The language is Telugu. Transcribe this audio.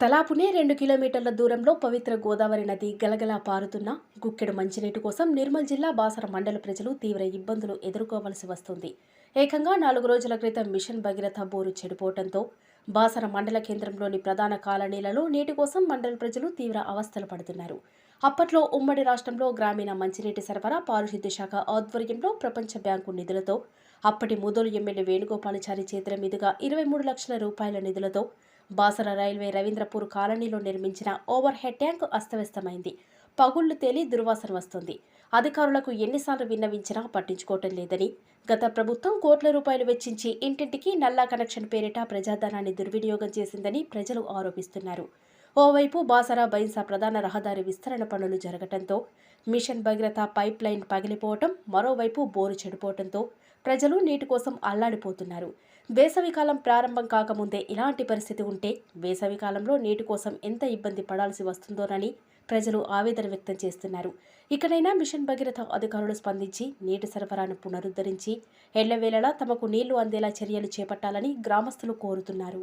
తలాపునే రెండు కిలోమీటర్ల దూరంలో పవిత్ర గోదావరి నది గలగలా పారుతున్న గుక్కెడు మంచినీటి కోసం నిర్మల్ జిల్లా బాసర మండల ప్రజలు తీవ్ర ఇబ్బందులు ఎదుర్కోవలసి వస్తుంది. ఏకంగా నాలుగు రోజుల క్రితం మిషన్ భగీరథ బోరు చెడిపోవడంతో బాసర మండల కేంద్రంలోని ప్రధాన కాలనీలలో నీటి కోసం మండల ప్రజలు తీవ్ర అవస్థలు పడుతున్నారు. అప్పట్లో ఉమ్మడి రాష్ట్రంలో గ్రామీణ మంచినీటి సరఫరా పారిశుద్ధ్య శాఖ ఆధ్వర్యంలో ప్రపంచ బ్యాంకు నిధులతో అప్పటి ముదోలు ఎమ్మెల్యే వేణుగోపాలచారి చేతుల మీదుగా ఇరవై మూడు లక్షల రూపాయల నిధులతో బాసర రైల్వే రవీంద్రపూర్ కాలనీలో నిర్మించిన ఓవర్ హెడ్ ట్యాంక్ అస్తవ్యస్తమైంది. పగుళ్ళు తేలి దుర్వాసన వస్తుంది. అధికారులకు ఎన్నిసార్లు విన్నవించినా పట్టించుకోవటం లేదని గత ప్రభుత్వం కోట్ల రూపాయలు వెచ్చించి ఇంటింటికి నల్లా కనెక్షన్ పేరిట ప్రజాధనాన్ని దుర్వినియోగం చేసిందని ప్రజలు ఆరోపిస్తున్నారు. ఓవైపు బాసరా బైన్సా ప్రధాన రహదారి విస్తరణ పనులు జరగటంతో మిషన్ భగీరథ పైప్ లైన్ పగిలిపోవటం మరోవైపు బోరు చెడిపోవటంతో ప్రజలు నీటి కోసం అల్లాడిపోతున్నారు. వేసవికాలం ప్రారంభం కాకముందే ఇలాంటి పరిస్థితి ఉంటే వేసవికాలంలో నీటి కోసం ఎంత ఇబ్బంది పడాల్సి వస్తుందోనని ప్రజలు ఆవేదన వ్యక్తం చేస్తున్నారు. ఇకనైనా మిషన్ భగీరథ అధికారులు స్పందించి నీటి సరఫరాను పునరుద్ధరించి ఎళ్ళవేళలా తమకు నీళ్ళు అందేలా చర్యలు చేపట్టాలని గ్రామస్తులు కోరుతున్నారు.